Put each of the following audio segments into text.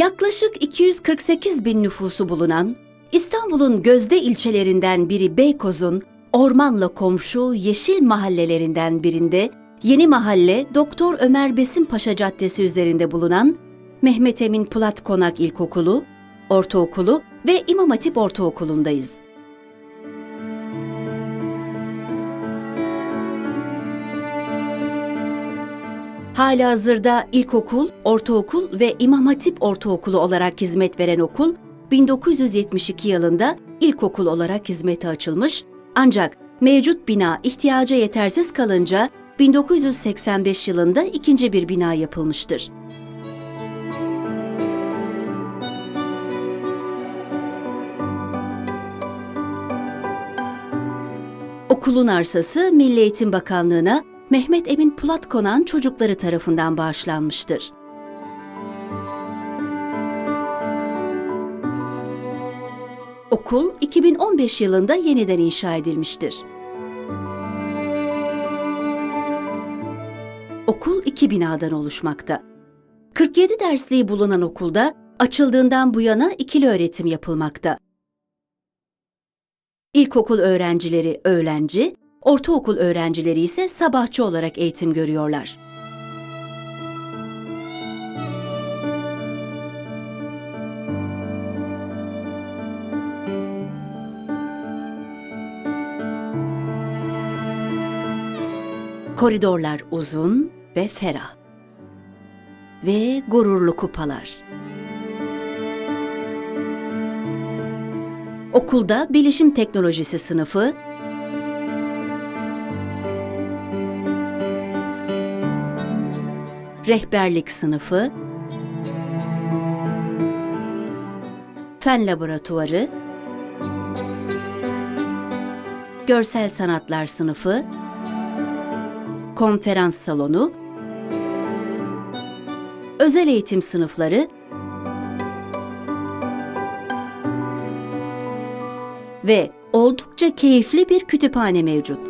Yaklaşık 248 bin nüfusu bulunan İstanbul'un gözde ilçelerinden biri Beykoz'un ormanla komşu yeşil mahallelerinden birinde Yeni Mahalle Doktor Ömer Besim Paşa Caddesi üzerinde bulunan Mehmet Emin Pulat Konak İlkokulu, Ortaokulu ve İmam Hatip Ortaokulu'ndayız. Halihazırda ilkokul, ortaokul ve İmam Hatip Ortaokulu olarak hizmet veren okul, 1972 yılında ilkokul olarak hizmete açılmış ancak mevcut bina ihtiyaca yetersiz kalınca 1985 yılında ikinci bir bina yapılmıştır. Okulun arsası Milli Eğitim Bakanlığı'na Mehmet Emin Pulat Konan çocukları tarafından bağışlanmıştır. Okul 2015 yılında yeniden inşa edilmiştir. Okul iki binadan oluşmakta. 47 dersliği bulunan okulda açıldığından bu yana ikili öğretim yapılmakta. İlkokul öğrencileri öğlenci, ortaokul öğrencileri ise sabahçı olarak eğitim görüyorlar. Koridorlar uzun ve ferah. Ve gururlu kupalar. Okulda bilişim teknolojisi sınıfı, rehberlik sınıfı, fen laboratuvarı, görsel sanatlar sınıfı, konferans salonu, özel eğitim sınıfları ve oldukça keyifli bir kütüphane mevcut.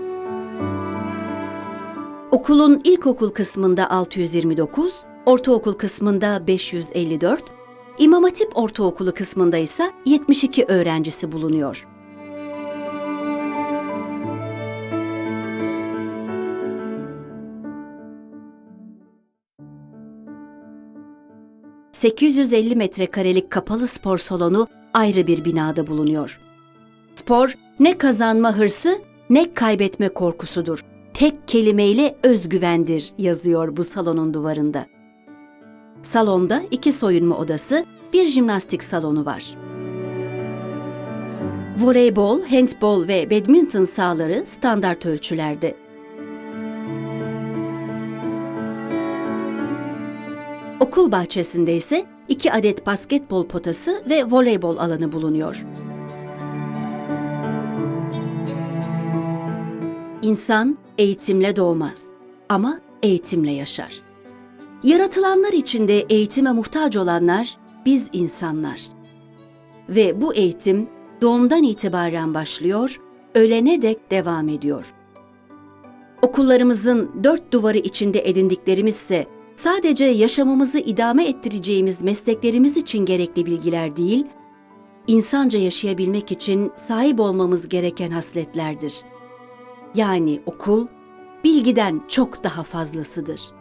Okulun ilkokul kısmında 629, ortaokul kısmında 554, İmam Hatip Ortaokulu kısmında ise 72 öğrencisi bulunuyor. ...850 metrekarelik kapalı spor salonu ayrı bir binada bulunuyor. Spor ne kazanma hırsı ne kaybetme korkusudur. Tek kelimeyle özgüvendir yazıyor bu salonun duvarında. Salonda iki soyunma odası, bir jimnastik salonu var. Voleybol, handbol ve badminton sahaları standart ölçülerde. Okul bahçesinde ise iki adet basketbol potası ve voleybol alanı bulunuyor. İnsan eğitimle doğmaz ama eğitimle yaşar. Yaratılanlar içinde eğitime muhtaç olanlar biz insanlar. Ve bu eğitim doğumdan itibaren başlıyor, ölene dek devam ediyor. Okullarımızın dört duvarı içinde edindiklerimizse sadece yaşamımızı idame ettireceğimiz mesleklerimiz için gerekli bilgiler değil, insanca yaşayabilmek için sahip olmamız gereken hasletlerdir.'' Yani okul bilgiden çok daha fazlasıdır.